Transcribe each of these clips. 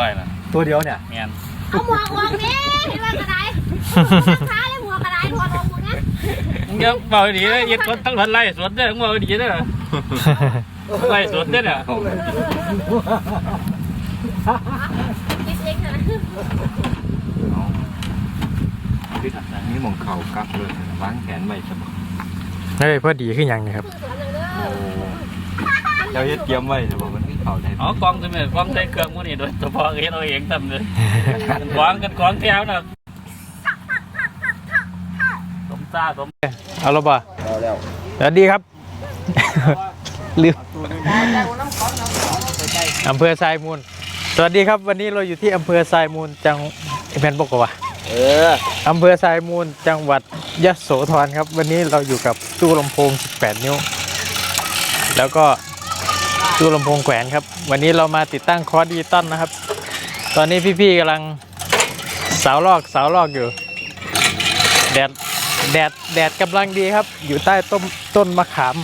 ร้อยนะตัวเดียวเนี่ยเมียนเอาหมวกออกนี่เห็นว่ากระไดขาเลยหมวกกระไดถอดออกหมดนะมึงอย่าเบาดีเลยยึดคนทั้งพันไล่สวนเด้อมึงเบาดีเด้อไล่สวนเด้อเนี่ยคิดเองนะคือถัดจากนี้มองเข่ากักเลยวางแขนไว้สบายเฮ้ยพอดีขึ้นยังนี่ครับสวนเลยเด้อโอ้เจ้าเย็ดเตรียมไว้สบายมันคือ เข่าได้อ๋อกองจะเป็นกองใส่เครื่องมือนี่โดยเฉพาะเองเราเองทำเลยกันกองกันกองแถวนะสมซาสมเอาและบ่เอาแล้วสวัสดีครับลืมอำเภอทรายมูล สวัสดีครับวันนี้เราอยู่ที่อำเภอทรายมูลจังแมนบอกว่าเอออำเภอทรายมูลจังหวัดยโสธรครับ วันนี้เราอยู่กับตู้ลำโพง 18 นิ้ว แล้วก็ ตู้ลำโพงแขวนครับ วันนี้เรามาติดตั้งคอร์สดิจิตอลนะครับ ตอนนี้พี่ๆกำลังสาวลอกสาวลอกอยู่ แดดแดดแดดกำลังดีครับ อยู่ใต้ต้นต้นมะขาม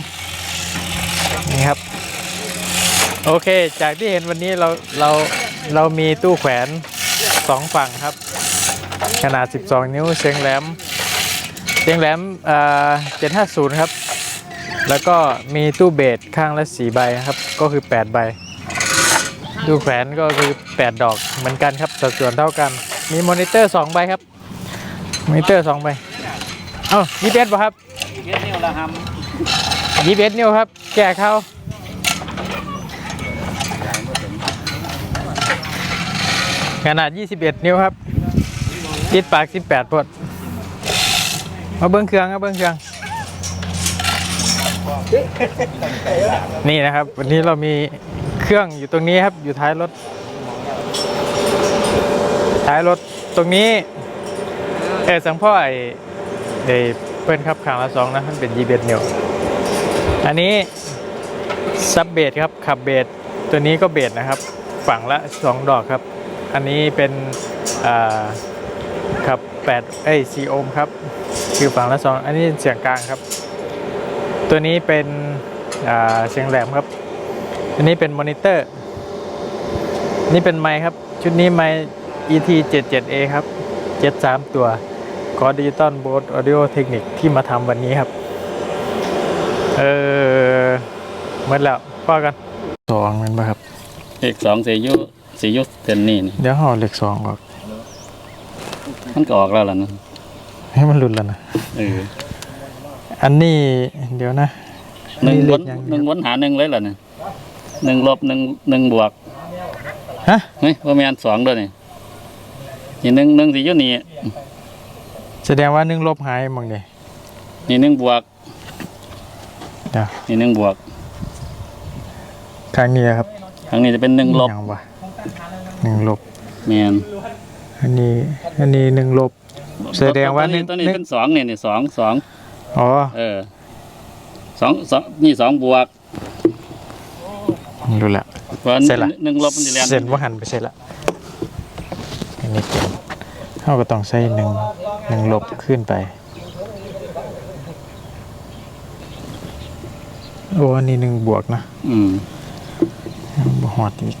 นี่ครับ โอเค จากที่เห็นวันนี้เราเราเรามีตู้แขวนสองฝั่งครับ ขนาด 12 นิ้วเสียงแหลมเสียงแหลมอ่า750ครับ แล้วก็มีตู้เบสข้างละ4ใบนะครับ ก็คือ 8 ใบตู้แขวนก็คือ 8 ดอกเหมือนกันครับสัดส่วนเท่ากัน มีมอนิเตอร์ 2 ใบครับ มอนิเตอร์ 2 ใบ เอ้ายี่สิบเอ็ดป่ะครับเฮ็ดนี่ละหยี่สิบเอ็ดนิ้วครับ แก่เข้าขนาด 21 นิ้วครับติดปาก 18พดมาเบิ้งเครื่องครับเบิ้งเครื่อง นี่นะครับ วันนี้เรามีเครื่องอยู่ตรงนี้ครับ อยู่ท้ายรถ ท้ายรถตรงนี้ เออสังพ่อไอ้ไอ้เปิ้นครับขางละสองนะมันเป็นยีเบดนิ้วอันนี้ซับเบสครับขับเบสตัวนี้ก็เบสนะครับ ฝั่งละสองดอกครับ อันนี้เป็นขับ8เอ้ย4โอห์มครับ คือฝั่งละสองอันนี้เสียงกลางครับ ตัวนี้เป็นอ่าเสียงแหลมครับอันนี้เป็นมอนิเตอร์ นี่เป็นไมค์ครับ ชุดนี้ไมค์ ET 77A ครับ 73 ตัวคอดิจิตอลโบสออดิโอเทคนิคที่มาทำวันนี้ครับ เออหมดแล้วพ่อกันสองมันปะครับำเลขสองเสียยุเสียยุเซนนี่นี่เดี๋ยวห่อเหล็กสองออกมันก็ออกแล้วล่ะนะให้มันหลุดแล้วนะเออ อันนี้เดี๋ยวนะหนึ่งเหวล็นกยังหนึ่งวนหาหนึ่งเลยล่ะเนี่ยหนึ่งลบหนึ่งหนึ่งบวกฮะเฮ้ยว่าแมนสองด้วยนี่นี่หนึ่งหนึ่งสี่ยุนี่แสดงว่าหนึ่งลบหายมองเดียนี่หนึ่งบวกเดี๋ยวนี่หนึ่งบวกครั้งนี้นะครับครั้งนี้จะเป็นหนึ่งลบยังวะหนึ่งลบแมนอันนี้อันนี้หนึ่งลบ แสดงว่าตัวนี้หนึ่งตัวนี้หนึ่งเป็นสองนี่นี่สองสอง อ๋อเออสองสองนี่สองบวกรู้ละเพราะเสร็จละหนึ่งลบมันจะเรียนเส้นว่าหันไปเสร็จละอันนี้เป็นเขาก็ต้องใส่หนึ่งหนึ่งลบขึ้นไปโอ้อันนี้หนึ่งบวกนะอืมบหอดอีก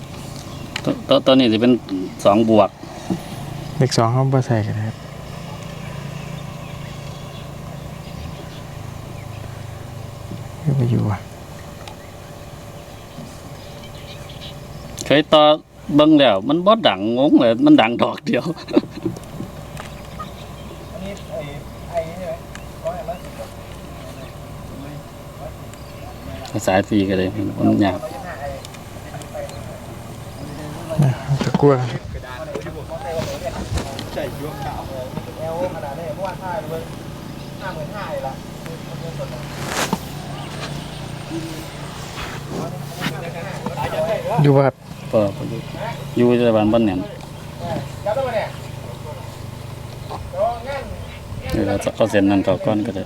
ตัวตัวตัวนี้จะเป็นสองบวกเลขสองเขาบ่ใส่กันครับ อยู่ไปอยู่อะเคยต่อเบิ้งแล้ว มันบ่ดังงงเลยมันดังดอกเดียวสายฟรีกันเลยมันยากนะตะกลัวกันดูว่า ครับก็อยู่ในบ้านบ้านเนี่ยเดี๋ยวเราจะเอาเส้นนั้นต่อก้อนก็ได้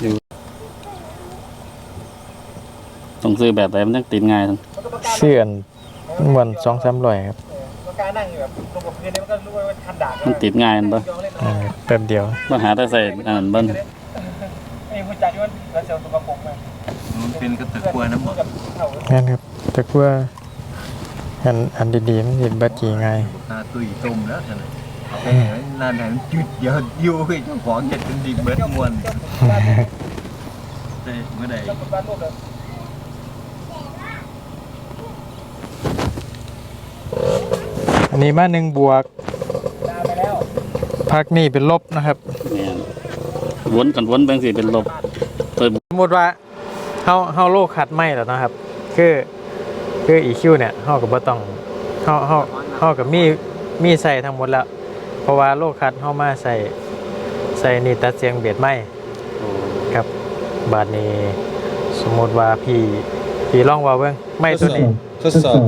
อยู่ต้องซื้อแบบไหนมันต้องติดง่ายทั้งเสื่อนเหมือนสองสามร้อยครับ มันติดง่ายมันปะเออแป๊บเดียวต้องหาแต่ใส่อันนั้นเบิ้ลมันเป็นกระตะกลัวน้ำหมดงั้นครับแต่กลัว่าอันอันดีๆมันสิบัดจีไงตาตุยตุ่มแล้วใช่ไหมเอาไปไหนนานไหนมันจุดเดียวอยู่ให้เจ้าของเห็ดเป็นดีเบิดมวนได้เมื่อใด อันนี้มาหนึ่งบวกพักนี่เป็นลบนะครับเนี่ยวนกันวนแบงสิเป็นลบเปิดสมมติว่าเฮาเฮาโลกขัดไม่แล้วนะครับ คือคืออีคิวเนี่ยเฮากับบ่ต้องเฮาเฮาเฮากับมีมีใส่ทั้งหมดแล้ว เพราะว่าโลกขัดเฮามาใส่ใส่นี่ตัดเสียงเบียดไม่ครับบาดนี้สมมติว่าพี่พี่ลองว่าเบิ่งไม่ตัวนี้ทดสอบ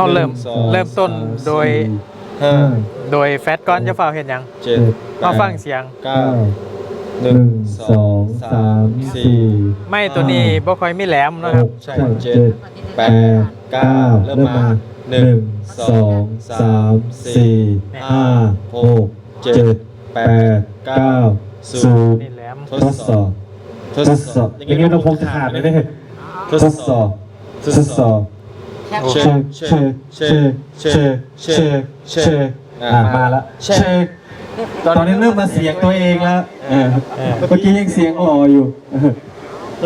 เฮาเริ่มหนึ่งสองเริ่มต้นโดย ห้าโดยแฟตก้อนจะฟ้าวเห็นหยังเจ็ดมาฟังเสียง เก้าหนึ่งสองสามสี่ไม่ตัวนี้บ่ค่อยมีแหลมหนะครับ กใช่เจ็ด แปดเก้าเริ่มมาหนึ่งสองสามสี่ห้าหกเจ็ดแปดเก้าศูนย์นี่แหลม ทดสอบทดสอบอย่างนี้เราคงขาดเลยเนี่ยทดสอบทดสอบ เช็คเช็คเช็คเช็คเช็คเช็คอ่ามาละเช็คตอนนี้เริ่มมาเสียงตัวเองแล้วเออเออเมื่อกี้ยังเสียงอ่ออยู่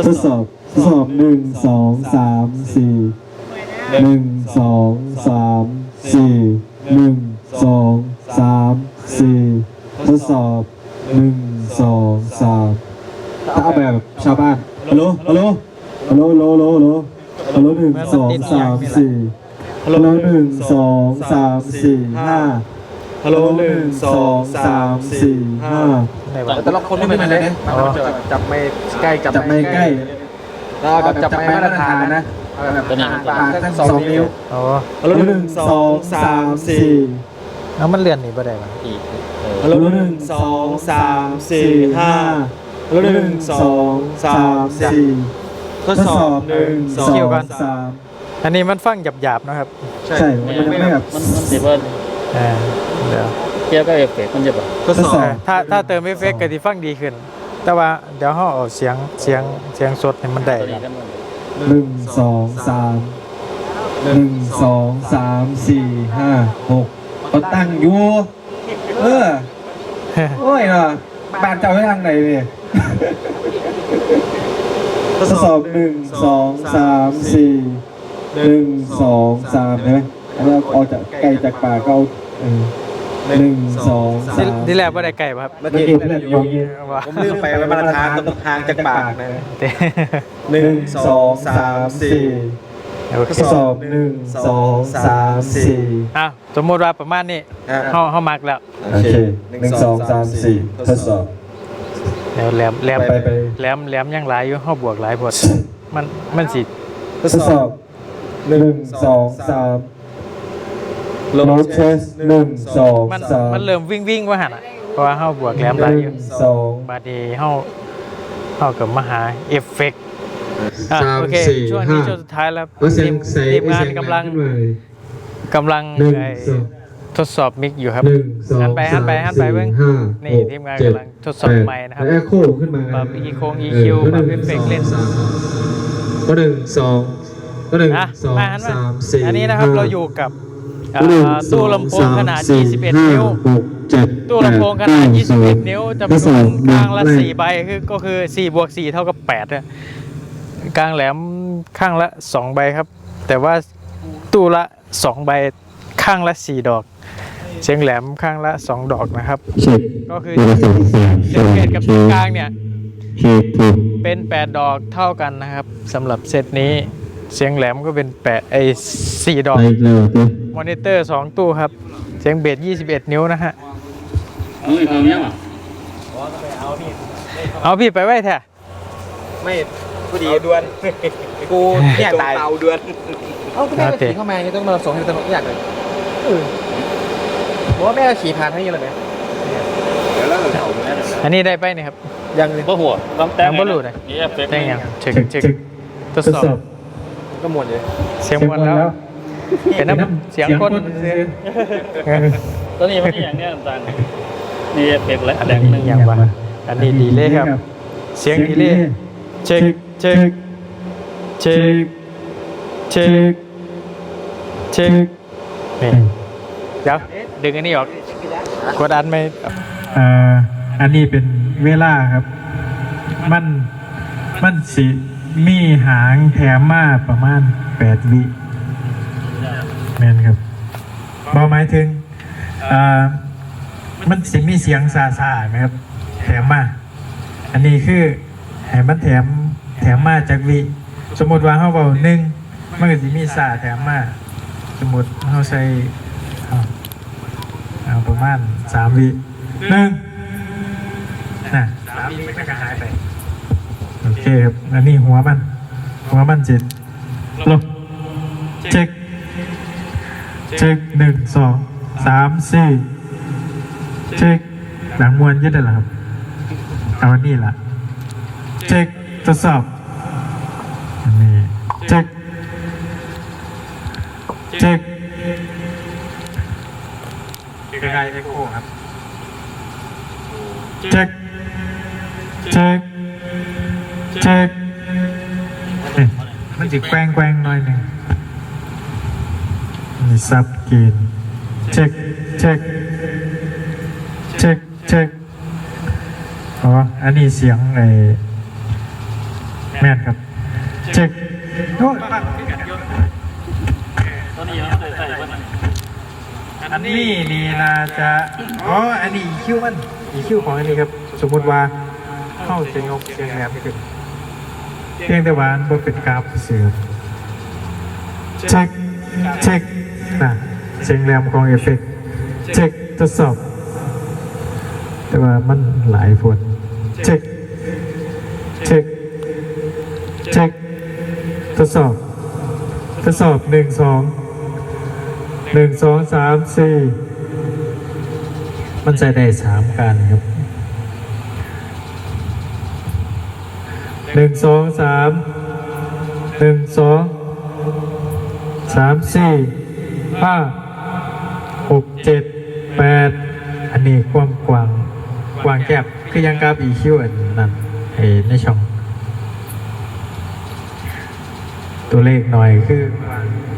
ทดสอบทดสอบหนึ่งสองสามสี่หนึ่งสองสามสี่หนึ่งสองสามสี่ทดสอบหนึ่งสองสามถ้าเอาแบบชาวบ้านฮัลโหลฮัลโหลฮัลโหลฮัลโหลฮัลโหล ฮัลโหลหนึ่งสองสามสี่ฮัลโหลหนึ่งสองสามสี่ห้าฮัลโหลหนึ่งสองสามสี่ห้าไหนวะแต่ละคนไม่เหมือนกันเลยจับไม่ใกล้จับไม่ใกล้เราแบบจับไม่มาตรฐานนะเอาแบบตัวนี้ปากทั้งสองนิ้วฮัลโหลหนึ่งสองสามสี่เอามันเลื่อนนี่บ่ได้ปะฮัลโหลหนึ่งสองสามสี่ห้าฮัลโหลหนึ่งสองสามสี่ ทดสอบหนึ่งสองสามอันนี้มันฟังหยาบๆนะครับใช่ มันยังไม่แบบมันมันสิว่าอ่าเดี๋ยวเกี่ยวกับเอฟเฟกต์มันจะแบบทดสอบถ้าถ้าเติมเอฟเฟกต์ก็สิฟังดีขึ้น แต่ว่าเดี๋ยวเฮาเอาเสียงเสียงเสียงสดให้มันได้ตัวนี้นะกันมันหนึ่งสองสามหนึ่งสองสามสี่ห้าหกเขาตั้งอยู่เออโอ้ยเนาะบ้านเจ้าไปทางไหนเนี่ย ทดสอบหนึ่งสองสามสี่หนึ่งสองสามใช่ไหมแล้วออกจากไกลจากปากก็เอาเออหนึ่งสองดิสามดิแลบ่ได้ไก่ป่ะครับเมื่อเมื่อกี้กี้เพื่อนอยู่อย่างนี้ว่าผมลืมไปว่ามาตรฐานต้องห่างจากปากนะเด้หนึ่งสองสามสี่โอทเคดสอบหนึ่งสองสามสี่อ้าวสมมุติว่าประมาณนี้อะเฮาเฮามักแล้วโอเคหนึ่งสองสามสี่ทดสอบ เดี๋ยวแหลมแหลมไปไปแหลมแหลมยังหลายอยู่เฮาบวกหลายพดมันมันสิทดสอบหนึ่งสองสามลงเทสหนึ่งสองมันสามมันเริ่มวิ่งวิ่งว่าหั่นน่ะเพราะว่าเฮาบวกแหลมหหลายอนึ่ยู่งสองบาดนี้เฮาเฮากับมาหาเอฟเฟกต์อะสามโอเคสี่ช่วงนี้ห้าช่วงสุดท้ายแล้วว่าเสียทีงมใส่ทีมงานเสียกำลังขึ้นมาเลยกำลังหนึ่งไอ้สอง ทดสอบมิกอยู่ครับหนึ่งสองหันไปหันไปหันไปสามเบิ่งสี่ห้านี่หกทีมงานเจ็ดกำลังทดสอบแปดไมค์นะครับแล้วแอคโคขึ้นมาปรับ EQ EQ ปรับ effect เล่นก็หนึ่งสองก็หนึ่งอะสองมาหันมาสามสี่อันนี้นะครับห้เราอยู่กับอ่าหนึ่งตู้สองลำโพงขนาดสมสี่21ห้านิ้วหกเจ็ดตู้ลำโพงขนาดแปเก้21 นิ้วจำนทดสวอนบกลางละหนึ่4ใบคือก็คือ4บวก4เท่ากับ8เนี่ยกลางแหลมข้างละ 2 ใบครับ แต่ว่าตู้ละ 2 ใบ ข้างละ4ดอกเสียงแหลมข้างละ2ดอกนะครับเช็คก็คือเบอร์สองสามเสียงเกตกับตรงกลางเนี่ยเช็คถูกเป็น8ดอกเท่ากันนะครับสำหรับเซตนี้เสียงแหลมก็เป็น8ไอ้4ดอกไปอีกแล้วตัวมอนิเตอร์2ตู้ครับ เสียงเบส21นิ้วนะฮะเอาอีกเอาเนี้ยว่ะเอาพี่ไปไว้แท้ไม่กูดีดวนกูเนี่ยตายเตาดวน เอ้าก็แม่ก็ขี่เข้ามาอย่างนี้ต้องมาส่งให้ตำรวจอยากเลย เออบอกว่าแม่ก็ขี่ผ่านให้ยังเลยไหมเดี๋ยวแล้วเราเอาแม่อันนี้ได้ไปเนี่ยครับ ยังเลยบ่หัวต้องแต่งยังบ่รู้เลยนี่เอฟเฟกต์ได้ยังเช็คเช็คทดสอบ ก็หมดเลยเสียงวันแล้ว เป็นน้ำเสียงคนเสียงตัวนี้มันนี่อย่างเนี้ยต่างๆนี่เอฟเฟกต์และอันแดงหนี้นึ่งอย่างว่าอันนี้ดีเลยครับ เสียงดีเลยเช็คเช็คเช็คเช็คเช็ค นี่เดี๋ยวดึงอันนี้ออกกดอันไม่เอ่ออันนี้เป็นเวลาครับ มันมันสิมีหางแถมมาประมาณแปดวิแม่นครับบอหมายถึงอ่ามันสิมีเสียงซาซาไหมครับ แถมมา อันนี้คือแถมมันแถมแถมมาจากวิ สมมติว่าเขาบอกหนึ่งมันก็สิมีซาแถมมา สมมติเขาใส่เอาเอาประมาณสามวิหนึ่งน่ะสามวิมันก็หายไป โอเคครับอันนี้หัวมัน หัวมันเจ็ดลงเช็คเช็คหนึ่งสองสามสี่เช็คหลังมวนยึดได้เหรอครับ เอาอันนี้ล่ะ เช็คทดสอบ อันนี้เช็ค เช็คใกล้ๆเอ็กโคครับเช็คเช็คเช็คเอ๊ะมันจะแกว้งแกว้งๆหน่อยหนึ่งมีซับเกณฑ์เช็คเช็คเช็คเช็คอ๋ออันนี้เสียงไอ้แม่นครับเช็คโอ้ย ตอนนี้ยังไม่ใส่วันนี้อันนี้นี่น่าจะอ๋ออันนี้ EQ มัน EQ ของอันนี้ครับ สมมติว่าเข้าเสียงยกเสียงแหลมขึ้นเพียงแต่ว่าอันบ่เป็นกราฟเสียงเช็คเช็คนะเสียงแหลมของเอฟเฟกเช็คทดสอบ แต่ว่ามันหลายผลเช็คเช็คเช็คทดสอบทดสอบหนึ่งสอง หนึ่งสองสามสี่มันใส่ได้สามการครับหนึ่งสองสามหนึ่งสองสามสี่ห้าหกเจ็ดแปดอันนี้ความกว้างกว้างแคบคือยังกับอีคิวอันนั้นไอ้ในช่อง ตัวเลขหน่อยคือ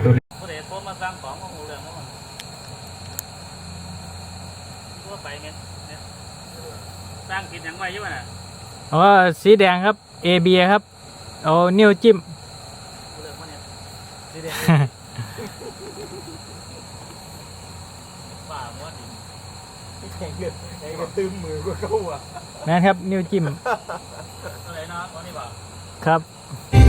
ตัวเลข ผู้ใดโทรมาสร้างของของเรื่องนั้นมันทั่วไปเนี่ยเนี่ยสร้างกินยังไงอยู่น่ะ อ๋อสีแดงครับเอเบียครับ เอานิ้วจิ้มป่าว่าดิแข่งเดือดแข่งตึมมือก็เข้าอะแม่นครับ นิ้วจิ้มอะไรนะตอนนี้บ่าครับ